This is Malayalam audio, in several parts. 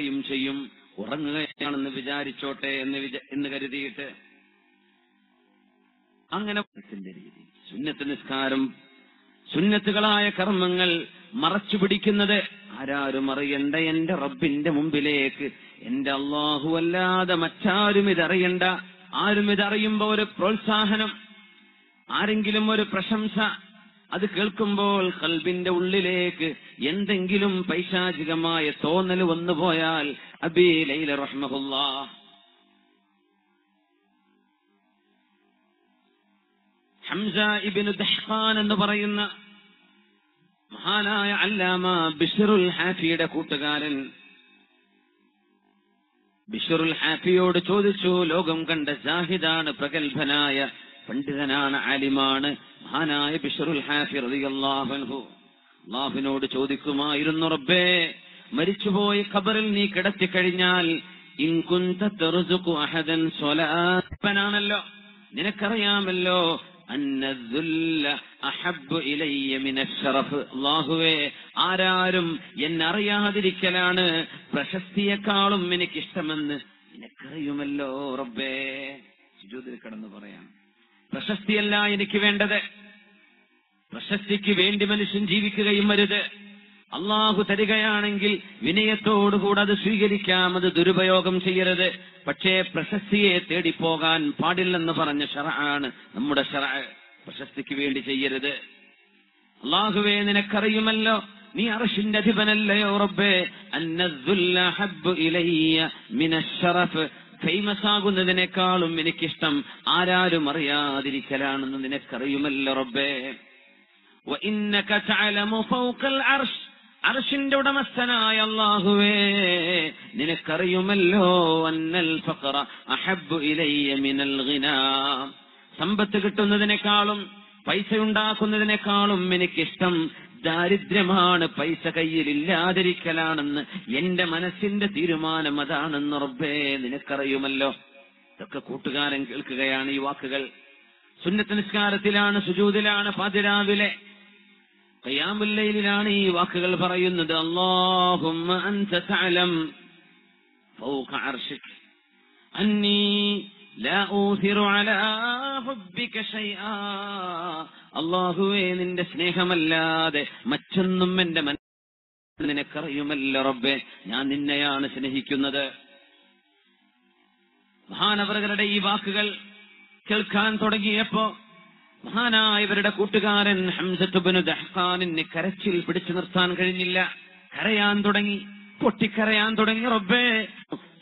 യും ചെയ്യും. ഉറങ്ങുകയാണെന്ന് വിചാരിച്ചോട്ടെ എന്ന് എന്ന് കരുതിയിട്ട് അങ്ങനെ രീതി. സുന്നത്ത് നിസ്കാരം സുന്നത്തുകളായ കർമ്മങ്ങൾ മറച്ചു പിടിക്കുന്നത് ആരാരും അറിയണ്ട എന്റെ റബ്ബിന്റെ മുമ്പിലേക്ക്. എന്റെ അള്ളാഹു അല്ലാതെ മറ്റാരും ഇതറിയണ്ട. ആരും ഇതറിയുമ്പോ ഒരു പ്രോത്സാഹനം ആരെങ്കിലും ഒരു പ്രശംസ അത് കേൾക്കുമ്പോൾ കൽബിന്റെ ഉള്ളിലേക്ക് എന്തെങ്കിലും പൈശാചികമായ തോന്നൽ വന്നുപോയാൽ അബീ ലൈല റഹ്മുള്ള ഹംസ ഇബിന് ദഹ്ഖാൻ എന്ന് പറയുന്ന മഹാനായ അല്ലാമ ബിഷറുൽ ഹാഫിയുടെ കൂട്ടുകാരൻ ബിഷറുൽ ഹാഫിയോട് ചോദിച്ചു ലോകം കണ്ട ജാഹിദാണ് പ്രഗത്ഭനായ പണ്ഡിതനാണ് ആലിമാണ് മഹാനായ ബിഷറുൽ ഹാഫി റളിയല്ലാഹു അൻഹു. അള്ളാഹുവിനോട് ചോദിക്കുമായിരുന്നു റബ്ബേ മരിച്ചുപോയ ഖബറിൽ നീ കിടത്തി കഴിഞ്ഞാൽ സ്വലാപ്പനാണല്ലോ. നിനക്കറിയാമല്ലോ ആരാരും എന്നറിയാതിരിക്കലാണ് പ്രശസ്തിയെക്കാളും എനിക്കിഷ്ടമെന്ന്. നിനക്കറിയുമല്ലോ റബ്ബേ? സുജൂദിൽ കിടന്ന് പറയാം. പ്രശസ്തിയല്ല എനിക്ക് വേണ്ടത്. പ്രശസ്തിക്ക് വേണ്ടി മനുഷ്യൻ ജീവിക്കുകയും വരുത് അള്ളാഹു തരികയാണെങ്കിൽ വിനയത്തോടുകൂടെ അത് സ്വീകരിക്കാം അത് ദുരുപയോഗം ചെയ്യരുത്. പക്ഷേ പ്രശസ്തിയെ തേടിപ്പോകാൻ പാടില്ലെന്ന് പറഞ്ഞ ഷറാണ് നമ്മുടെ ഷറ പ്രശസ്തിക്ക് വേണ്ടി ചെയ്യരുത്. അള്ളാഹുവേ നിനക്കറിയുമല്ലോ നീ അർഷിന്റെ അധിപനല്ലയോ റബ്ബേ? ഫേമസ് ആകുന്നതിനേക്കാളും എനിക്കിഷ്ടം ആരാരും അറിയാതിരിക്കലാണെന്ന് നിനക്കറിയുമല്ലോ റബ്ബേ. അർഷിന്റെ ഉടമസ്ഥനായ അള്ളാഹുവേ നിനക്കറിയുമല്ലോ അന്നൽ ഫഖറ അഹബ്ബു ഇലയ്യ മിനൽ സമ്പത്ത് കിട്ടുന്നതിനേക്കാളും പൈസ ഉണ്ടാക്കുന്നതിനേക്കാളും എനിക്കിഷ്ടം ദാരിദ്ര്യമാണ് പൈസ കയ്യിൽ ഇല്ലാതിരിക്കലാണെന്ന് എന്റെ മനസ്സിന്റെ തീരുമാനം അതാണെന്ന് റബ്ബേ നിനക്കറിയുമല്ലോ. ഇതൊക്കെ കൂട്ടുകാരൻ കേൾക്കുകയാണ് ഈ വാക്കുകൾ. സുന്നത്ത് നിസ്കാരത്തിലാണ് സുജൂതിലാണ് പാതിരാവിലെ കയ്യാമുല്ലയിലാണ് ഈ വാക്കുകൾ പറയുന്നത്. അല്ലാഹുമ്മ അൻത തഅലം ഫൗക അർശിക് അന്നി ലാ അല്ലാഹുവേ നിന്റെ സ്നേഹമല്ലാതെ മറ്റൊന്നും എന്റെ മനസ്സിൽ നിനക്കറിയുമല്ല റബ്ബെ. ഞാൻ നിന്നെയാണ് സ്നേഹിക്കുന്നത്. മഹാനവറുകളുടെ ഈ വാക്കുകൾ കേൾക്കാൻ തുടങ്ങിയപ്പോ മഹാനായവരുടെ കൂട്ടുകാരൻ ഹംസത്തുബിന് ദഹ്ഖാനിന് കരച്ചിൽ പിടിച്ചു നിർത്താൻ കഴിഞ്ഞില്ല. കരയാൻ തുടങ്ങി പൊട്ടിക്കരയാൻ തുടങ്ങി. റബ്ബേ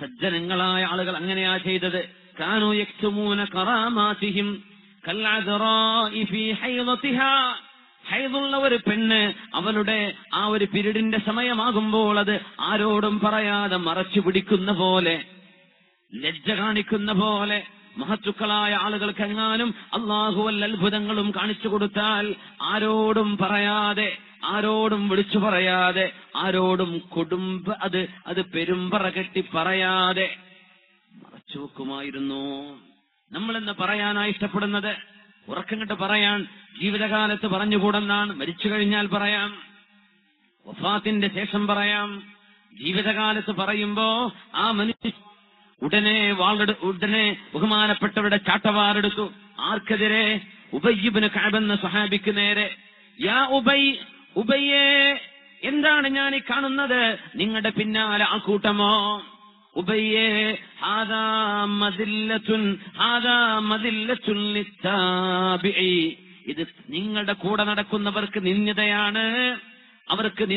സജ്ജനങ്ങളായ ആളുകൾ അങ്ങനെയാ ചെയ്തത്. കാനു യക്തുമൂന കറാമാതിഹിം ഹൈദുള്ള ഒരു പെണ്ണ് അവളുടെ ആ ഒരു പിരീഡിന്റെ സമയമാകുമ്പോൾ അത് ആരോടും പറയാതെ മറച്ചു പിടിക്കുന്ന പോലെ ലജ്ജ കാണിക്കുന്ന പോലെ മഹത്തുക്കളായ ആളുകൾക്ക് എങ്ങാനും അള്ളാഹുവൽ അത്ഭുതങ്ങളും കാണിച്ചു കൊടുത്താൽ ആരോടും പറയാതെ ആരോടും വിളിച്ചു പറയാതെ ആരോടും കുടുംബ അത് അത് പെരുമ്പറ കെട്ടി പറയാതെ മറച്ചു വെക്കുമായിരുന്നു. നമ്മളെന്ന് പറയാനാ ഇഷ്ടപ്പെടുന്നത്? ഉറക്കം കണ്ട് പറയാൻ ജീവിതകാലത്ത് പറഞ്ഞുകൂടെന്നാണ്. മരിച്ചു കഴിഞ്ഞാൽ പറയാം. വഫാത്തിന്റെ ശേഷം പറയാം. ജീവിതകാലത്ത് പറയുമ്പോ ആ മനുഷ്യ ഉടനെ വാളെടു ഉടനെ ബഹുമാനപ്പെട്ടവരുടെ ചാട്ടവാറെടുത്തു. ആർക്കെതിരെ? ഉബയ്യബിന് കാബെന്ന സഹാബിക്ക് നേരെ. യാ ഉബൈ ഉബയ്യേ എന്താണ് ഞാൻ ഈ കാണുന്നത്? നിങ്ങളുടെ പിന്നാലെ ആ കൂട്ടമോ? ഉബയ്യേ ഹാദാ മദില്ലത്തുൻ ഹാദാ മദില്ലത്തുൻ ലിത്താബിഈ. ഇത് നിങ്ങളുടെ കൂടെ നടക്കുന്നവർക്ക് നിന്ദതയാണ് അവർക്ക്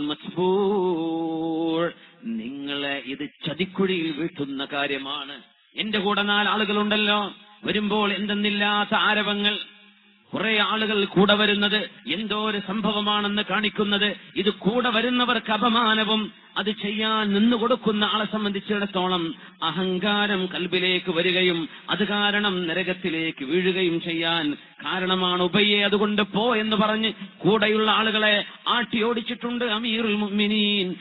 മത്ബൂർ നിങ്ങളെ ഇത് ചതിക്കുഴിയിൽ വീട്ടുന്ന കാര്യമാണ്. എന്റെ കൂടെ നാല് ആളുകളുണ്ടല്ലോ. വരുമ്പോൾ എന്തെന്നില്ലാത്ത ആരവങ്ങൾ. കുറെ ആളുകൾ കൂടെ വരുന്നത് എന്തോ ഒരു സംഭവമാണെന്ന് കാണിക്കുന്നത്. ഇത് കൂടെ വരുന്നവർക്ക് അപമാനവും അത് ചെയ്യാൻ നിന്നു കൊടുക്കുന്ന ആളെ സംബന്ധിച്ചിടത്തോളം അഹങ്കാരം കൽബിലേക്ക് വരികയും അത് കാരണം നരകത്തിലേക്ക് വീഴുകയും ചെയ്യാൻ കാരണമാണ് ഉബയ്യെ. അതുകൊണ്ട് പോ എന്ന് പറഞ്ഞ് കൂടെയുള്ള ആളുകളെ ആട്ടി ഓടിച്ചിട്ടുണ്ട്. അമീറുൽ മുഅ്മിനീൻ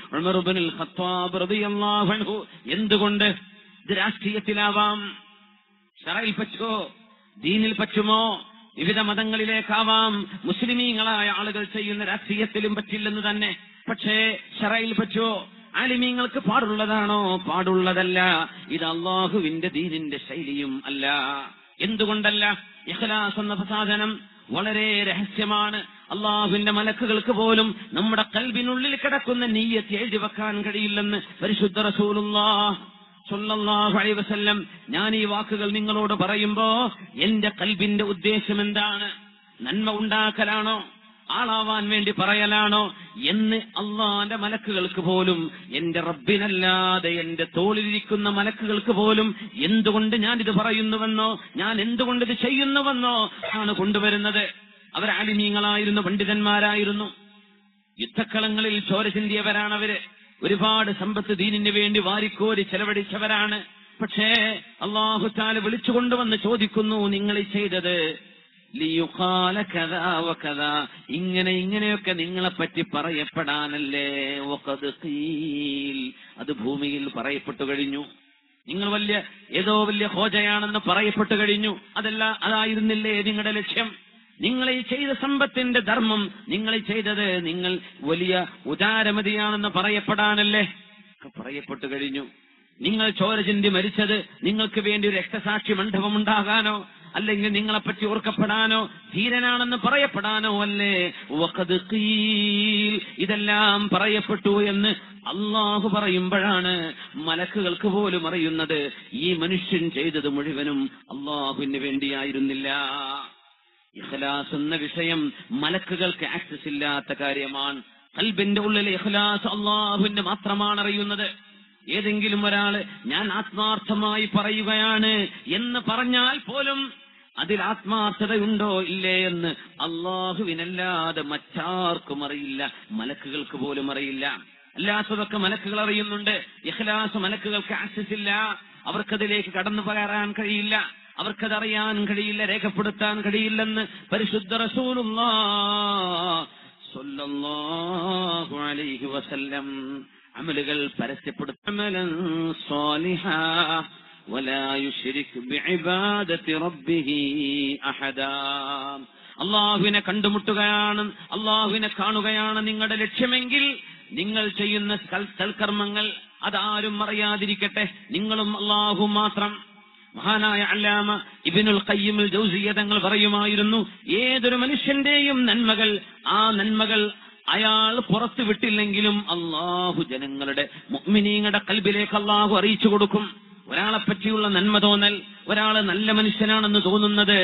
ഖത്താബ് റളിയല്ലാഹു അൻഹു. എന്തുകൊണ്ട്? ഇത് രാഷ്ട്രീയത്തിലാവാം. ഷറയിൽ പച്ചോ ദീനിൽ പറ്റുമോ? വിവിധ മതങ്ങളിലേക്കാവാം മുസ്ലിമീങ്ങളായ ആളുകൾ ചെയ്യുന്ന രാഷ്ട്രീയത്തിലും പറ്റില്ലെന്ന് തന്നെ. പക്ഷേ ഷറയിൽ പറ്റുമോ ആലിമീങ്ങൾക്ക് പാടുള്ളതാണോ? പാടുള്ളതല്ല. ഇത് അള്ളാഹുവിന്റെ ദീനിന്റെ ശൈലിയും അല്ല. എന്തുകൊണ്ടല്ല? ഇഖ്ലാസ് എന്ന സാധനം വളരെ രഹസ്യമാണ്. അള്ളാഹുവിന്റെ മലക്കുകൾക്ക് പോലും നമ്മുടെ കൽവിനുള്ളിൽ കിടക്കുന്ന നീയത്ത് എഴുതി വെക്കാൻ കഴിയില്ലെന്ന് പരിശുദ്ധ അലൈഹി വസല്ലം ഞാൻ ഈ വാക്കുകൾ നിങ്ങളോട് പറയുമ്പോ എന്റെ കൽബിന്റെ ഉദ്ദേശം എന്താണ്? നന്മ ഉണ്ടാക്കലാണോ? ആളാവാൻ വേണ്ടി പറയലാണോ? എന്ന് അള്ളാന്റെ മലക്കുകൾക്ക് പോലും എന്റെ റബ്ബിനല്ലാതെ എന്റെ തോളിലിരിക്കുന്ന മലക്കുകൾക്ക് പോലും എന്തുകൊണ്ട് ഞാൻ ഇത് പറയുന്നുവെന്നോ ഞാൻ എന്തുകൊണ്ട് ഇത് ചെയ്യുന്നുവെന്നോ ആണ് കൊണ്ടുവരുന്നത്. അവർ ആലിമീങ്ങളായിരുന്നു പണ്ഡിതന്മാരായിരുന്നു. യുദ്ധക്കളങ്ങളിൽ ചോര ചിന്തിയവരാണ് അവർ ഒരുപാട് സമ്പത്ത് ദീനിന് വേണ്ടി വാരിക്കോരി ചെലവഴിച്ചവരാണ്. പക്ഷേ അള്ളാഹുത്താൽ വിളിച്ചുകൊണ്ടുവന്ന് ചോദിക്കുന്നു നിങ്ങൾ ചെയ്തത്? ലിയുഖാല കഥാവ കഥ ഇങ്ങനെ ഇങ്ങനെയൊക്കെ നിങ്ങളെ പറ്റി പറയപ്പെടാനല്ലേ. അത് ഭൂമിയിൽ പറയപ്പെട്ടു കഴിഞ്ഞു. നിങ്ങൾ വലിയ ഏതോ വലിയ ഹോജയാണെന്ന് പറയപ്പെട്ടു കഴിഞ്ഞു. അതല്ല അതായിരുന്നില്ലേ നിങ്ങളുടെ ലക്ഷ്യം? നിങ്ങൾ ഈ ചെയ്ത സമ്പത്തിന്റെ ധർമ്മം നിങ്ങൾ ചെയ്തത് നിങ്ങൾ വലിയ ഉദാരമതിയാണെന്ന് പറയപ്പെടാനല്ലേ? പറയപ്പെട്ടു കഴിഞ്ഞു. നിങ്ങൾ ചോര ചിന്തി മരിച്ചത് നിങ്ങൾക്ക് വേണ്ടി ഒരു രക്തസാക്ഷി മണ്ഡപം ഉണ്ടാകാനോ അല്ലെങ്കിൽ നിങ്ങളെപ്പറ്റി ഓർക്കപ്പെടാനോ ധീരനാണെന്ന് പറയപ്പെടാനോ അല്ലേ. ഇതെല്ലാം പറയപ്പെട്ടു എന്ന് അള്ളാഹു പറയുമ്പോഴാണ് മലക്കുകൾക്ക് പോലും അറിയുന്നത്. ഈ മനുഷ്യൻ ചെയ്തത് മുഴുവനും അള്ളാഹുവിന് വേണ്ടിയായിരുന്നില്ല. ഇഖ്ലാസ് എന്ന വിഷയം മലക്കുകൾക്ക് ആക്സസ് ഇല്ലാത്ത കാര്യമാണ്. കൽബിന്റെ ഉള്ളിൽ ഇഖ്ലാസ് അള്ളാഹുവിന് മാത്രമാണ് അറിയുന്നത് ഏതെങ്കിലും ഒരാൾ ഞാൻ ആത്മാർത്ഥമായി പറയുകയാണ് എന്ന് പറഞ്ഞാൽ പോലും അതിൽ ആത്മാർത്ഥതയുണ്ടോ ഇല്ലേ എന്ന് അള്ളാഹുവിനല്ലാതെ മറ്റാർക്കും അറിയില്ല മലക്കുകൾക്ക് പോലും അറിയില്ല. അല്ലാത്തതൊക്കെ മലക്കുകൾ അറിയുന്നുണ്ട്. ഇഖ്ലാസ് മലക്കുകൾക്ക് ആക്സസ് ഇല്ല. അവർക്കതിലേക്ക് കടന്നു കയറാൻ കഴിയില്ല. അവർക്കതറിയാൻ കഴിയില്ല രേഖപ്പെടുത്താൻ കഴിയില്ലെന്ന് പരിശുദ്ധ റസൂലുള്ള അലൈഹി വസല്ലം അമലുകൾ പരസ്യപ്പെടുത്തണം. അള്ളാഹുവിനെ കണ്ടുമുട്ടുകയാണ് അള്ളാഹുവിനെ കാണുകയാണ് നിങ്ങളുടെ ലക്ഷ്യമെങ്കിൽ നിങ്ങൾ ചെയ്യുന്ന സൽക്കർമ്മങ്ങൾ അതാരും അറിയാതിരിക്കട്ടെ നിങ്ങളും അള്ളാഹു മാത്രം. മഹാനായ അല്ലാമ ഇബിനുൽ ഖയ്യിമുൽ ജൗസിയ തങ്ങൾ പറയുമായിരുന്നു ഏതൊരു മനുഷ്യന്റെയും നന്മകൾ ആ നന്മകൾ അയാൾ പുറത്തു വിട്ടില്ലെങ്കിലും അള്ളാഹു ജനങ്ങളുടെ മുഗ്മിനീങ്ങളുടെ കൽബിലേക്ക് അള്ളാഹു അറിയിച്ചു കൊടുക്കും. ഒരാളെ പറ്റിയുള്ള നന്മ തോന്നൽ ഒരാൾ നല്ല മനുഷ്യനാണെന്ന് തോന്നുന്നത്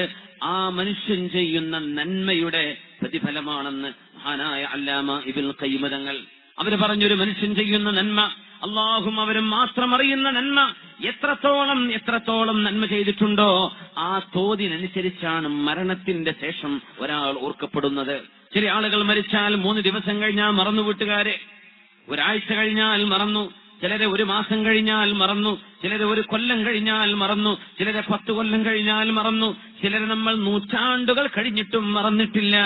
ആ മനുഷ്യൻ ചെയ്യുന്ന നന്മയുടെ പ്രതിഫലമാണെന്ന് മഹാനായ അല്ലാമ ഇബിൻ കൈമതങ്ങൾ അവർ പറഞ്ഞൊരു മനുഷ്യൻ ചെയ്യുന്ന നന്മ അള്ളാഹും അവരും മാത്രം അറിയുന്ന നന്മ എത്രത്തോളം എത്രത്തോളം നന്മ ചെയ്തിട്ടുണ്ടോ ആ തോതിനനുസരിച്ചാണ് മരണത്തിന്റെ ശേഷം ഒരാൾ ഓർക്കപ്പെടുന്നത്. ചില ആളുകൾ മരിച്ചാൽ മൂന്ന് ദിവസം കഴിഞ്ഞാൽ മറന്നു വീട്ടുകാരെ. ഒരാഴ്ച കഴിഞ്ഞാൽ മറന്നു. ചിലരെ ഒരു മാസം കഴിഞ്ഞാൽ മറന്നു. ചിലരെ ഒരു കൊല്ലം കഴിഞ്ഞാൽ മറന്നു. ചിലരെ പത്ത് കൊല്ലം കഴിഞ്ഞാൽ മറന്നു. ചിലരെ നമ്മൾ നൂറ്റാണ്ടുകൾ കഴിഞ്ഞിട്ടും മറന്നിട്ടില്ല.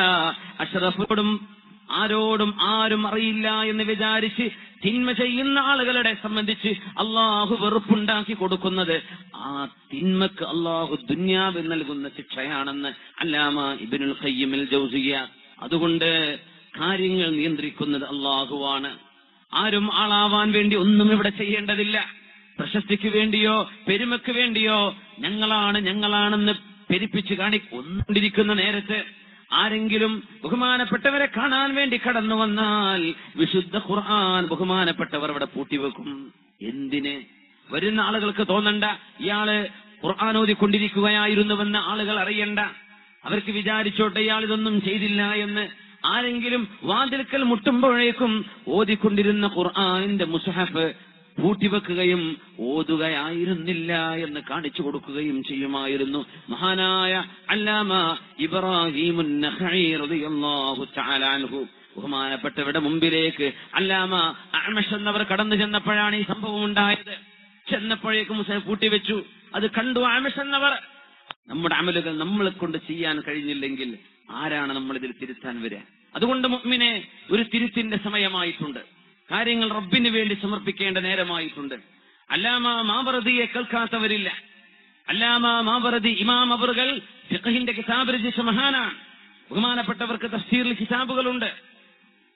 അഷറഫോടും ആരോടും ആരും അറിയില്ല എന്ന് വിചാരിച്ച് തിന്മ ചെയ്യുന്ന ആളുകളുടെ സംബന്ധിച്ച് അള്ളാഹു വെറുപ്പുണ്ടാക്കി കൊടുക്കുന്നത് ആ തിന്മക്ക് അള്ളാഹു ദുന്യാവിൽ നൽകുന്ന ശിക്ഷയാണെന്ന് അല്ലാമ ഇബിനുൽ ഖയ്യിമിൽ ജൗസിയ അതുകൊണ്ട് കാര്യങ്ങൾ നിയന്ത്രിക്കുന്നത് അള്ളാഹുവാണ്. ആരും ആളാവാൻ വേണ്ടി ഒന്നും ഇവിടെ ചെയ്യേണ്ടതില്ല. പ്രശസ്തിക്ക് വേണ്ടിയോ പെരുമക്ക് വേണ്ടിയോ ഞങ്ങളാണ് ഞങ്ങളാണെന്ന് പെരുപ്പിച്ച് കാണിക്കൊണ്ടിരിക്കുന്ന നേരത്ത് ആരെങ്കിലും ബഹുമാനപ്പെട്ടവരെ കാണാൻ വേണ്ടി കടന്നു വന്നാൽ വിശുദ്ധ ഖുർആൻ ബഹുമാനപ്പെട്ടവർ അവിടെ പൂട്ടിവെക്കും. എന്തിന്? വരുന്ന ആളുകൾക്ക് തോന്നണ്ട. ഇയാൾ ഖുർആൻ ഓതിക്കൊണ്ടിരിക്കുകയായിരുന്നുവെന്ന് ആളുകൾ അറിയണ്ട. അവർക്ക് വിചാരിച്ചോട്ടെ ഇയാൾ ഇതൊന്നും ചെയ്തില്ല എന്ന് ആരെങ്കിലും വാതിൽക്കൽ മുട്ടുമ്പോഴേക്കും ഓതിക്കൊണ്ടിരുന്ന ഖുർആാനിന്റെ മുസഹഫ് പൂട്ടിവെക്കുകയും ഓതുകയായിരുന്നില്ല എന്ന് കാണിച്ചു കൊടുക്കുകയും ചെയ്യുമായിരുന്നു. മഹാനായ അല്ലാമ ഇബ്രാഹിമുൻ ബഹുമാനപ്പെട്ടവരുടെ മുമ്പിലേക്ക് അല്ലാമ അഅ്മശ് എന്നവർ കടന്നു ചെന്നപ്പോഴാണ് ഈ സംഭവം ഉണ്ടായത്. ചെന്നപ്പോഴേക്കും പൂട്ടിവെച്ചു. അത് കണ്ടു അഅ്മശ് എന്നവർ. നമ്മുടെ അമലുകൾ നമ്മളെ കൊണ്ട് ചെയ്യാൻ കഴിഞ്ഞില്ലെങ്കിൽ ആരാണ് നമ്മൾ ഇതിൽ തിരുത്താൻ വരിക? അതുകൊണ്ട് മുഅ്മിനെ ഒരു തിരുത്തിന്റെ സമയമായിട്ടുണ്ട്. കാര്യങ്ങൾ റബ്ബിന് വേണ്ടി സമർപ്പിക്കേണ്ട നേരമായിട്ടുണ്ട്. അല്ലാമ മാവറതിയെ കേൾക്കാത്തവരില്ല. അല്ലാമ മാവറതി ഇമാം അവറുകൾ ഫിഖഹിന്റെ കിതാബ് രചിച്ച മഹാനാണ്. ബഹുമാനപ്പെട്ടവർക്ക് തഫ്സീറിൽ കിതാബുകളുണ്ട്.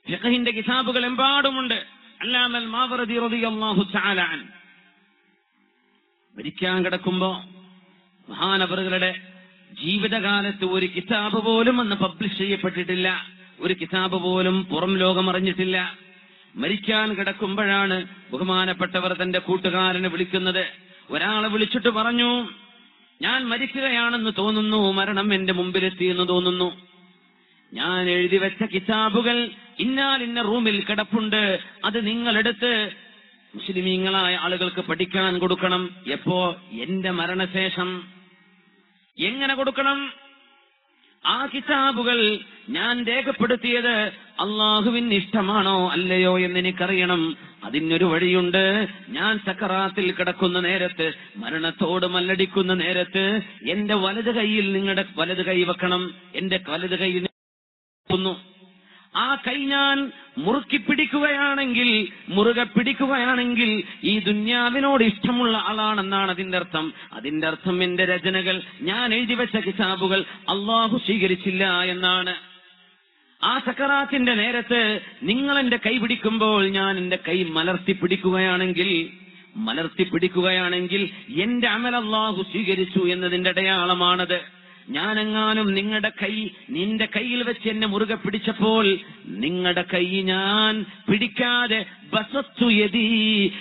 ഫിഖഹിന്റെ കിതാബുകൾ എമ്പാടുമുണ്ട്. അല്ലാമൽ മാവറതി റളിയല്ലാഹു തആല അൻ മരിക്കാൻ കിടക്കുമ്പോ മഹാനവറുകളുടെ ജീവിതകാലത്ത് ഒരു കിതാബ് പോലും അന്ന് പബ്ലിഷ് ചെയ്യപ്പെട്ടിട്ടില്ല. ഒരു കിതാബ് പോലും പുറം ലോകം അറിഞ്ഞിട്ടില്ല. മരിക്കാൻ കിടക്കുമ്പോഴാണ് ബഹുമാനപ്പെട്ടവർ തന്റെ കൂട്ടുകാരനെ വിളിക്കുന്നത്. ഒരാളെ വിളിച്ചിട്ട് പറഞ്ഞു ഞാൻ മരിക്കുകയാണെന്ന് തോന്നുന്നു മരണം എന്റെ മുമ്പിലെത്തിയെന്ന് തോന്നുന്നു. ഞാൻ എഴുതി വെച്ച കിതാബുകൾ ഇന്നാലിന്ന റൂമിൽ കിടപ്പുണ്ട്. അത് നിങ്ങളെടുത്ത് മുസ്ലിമീങ്ങളായ ആളുകൾക്ക് പഠിക്കാൻ കൊടുക്കണം. എപ്പോ? എന്റെ മരണശേഷം. എങ്ങനെ കൊടുക്കണം? ആ കിതാബുകൾ ഞാൻ രേഖപ്പെടുത്തിയത് അള്ളാഹുവിന് ഇഷ്ടമാണോ അല്ലയോ എന്ന് എനിക്കറിയണം അതിനൊരു വഴിയുണ്ട് ഞാൻ സക്കറാത്തിൽ കിടക്കുന്ന നേരത്ത് മരണത്തോട് മല്ലടിക്കുന്ന നേരത്ത് എന്റെ വലത് കൈയിൽ നിങ്ങളുടെ വലത് കൈ വെക്കണം എന്റെ വലത് കൈ. ആ കൈ ഞാൻ മുറുക്കി പിടിക്കുകയാണെങ്കിൽ മുറുകെ പിടിക്കുകയാണെങ്കിൽ ഈ ദുന്യാവിനോട് ഇഷ്ടമുള്ള ആളാണെന്നാണ് അതിന്റെ അർത്ഥം. അതിന്റെ അർത്ഥം എന്റെ രചനകൾ ഞാൻ എഴുതി വെച്ച കിതാബുകൾ അള്ളാഹു സ്വീകരിച്ചില്ല എന്നാണ്. ആ സക്കറാത്തിന്റെ നേരത്ത് നിങ്ങൾ എന്റെ കൈ പിടിക്കുമ്പോൾ ഞാൻ എന്റെ കൈ മലർത്തി പിടിക്കുകയാണെങ്കിൽ മലർത്തി പിടിക്കുകയാണെങ്കിൽ എന്റെ അമൽ അള്ളാഹു സ്വീകരിച്ചു എന്നതിന്റെ അടയാളമാണത്. ഞാനെങ്ങാനും നിങ്ങളുടെ കൈ നിന്റെ കയ്യിൽ വെച്ച് എന്നെ മുറുകെ പിടിച്ചപ്പോൾ നിങ്ങളുടെ കൈ ഞാൻ പിടിക്കാതെ ബസത്തു യതി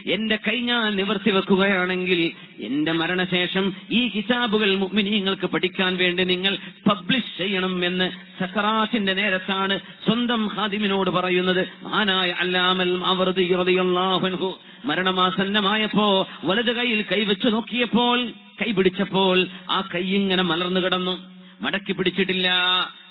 എന്റെ കൈ ഞാൻ നിവർത്തി വെക്കുകയാണെങ്കിൽ എന്റെ മരണശേഷം ഈ കിതാബുകൾ മുഅ്മിനീങ്ങൾക്ക് പഠിക്കാൻ വേണ്ടി നിങ്ങൾ പബ്ലിഷ് ചെയ്യണം എന്ന് സക്കറാത്തിന്റെ നേരത്താണ് സ്വന്തം ഹാദിമിനോട് പറയുന്നത്. ആനായ അല്ലാമൽ അവർ മരണമാസന്നമായപ്പോ വലത് കൈയിൽ കൈവച്ചു നോക്കിയപ്പോൾ കൈ പിടിച്ചപ്പോൾ ആ കൈ ഇങ്ങനെ മലർന്നു കിടന്നു. മടക്കി പിടിച്ചിട്ടില്ല.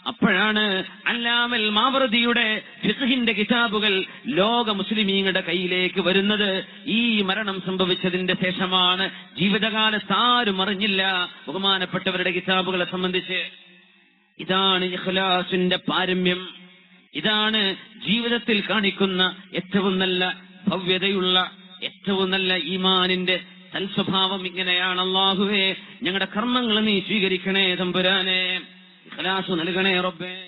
അപ്പോഴാണ് അല്ലാമൽ മാവറദിയുടെ ഫിഖഹിന്റെ കിതാബുകൾ ലോക മുസ്ലിമീങ്ങളുടെ കയ്യിലേക്ക് വരുന്നത്. ഈ മരണം സംഭവിച്ചതിന്റെ ശേഷമാണ് ജീവിതകാലത്ത് ആരും അറിഞ്ഞില്ല ബഹുമാനപ്പെട്ടവരുടെ കിതാബുകളെ സംബന്ധിച്ച്. ഇതാണ് ഇഖ്ലാസിന്റെ പാരമ്യം. ഇതാണ് ജീവിതത്തിൽ കാണിക്കുന്ന ഏറ്റവും നല്ല ഭവ്യതയുള്ള ഏറ്റവും നല്ല ഈമാനിന്റെ സൽസ്വഭാവം ഇങ്ങനെയാണ് അള്ളാഹുവേ ഞങ്ങളുടെ കർമ്മങ്ങൾ നീ സ്വീകരിക്കണേ തമ്പുരാനെ. നൽകണേ റബ്ബേ.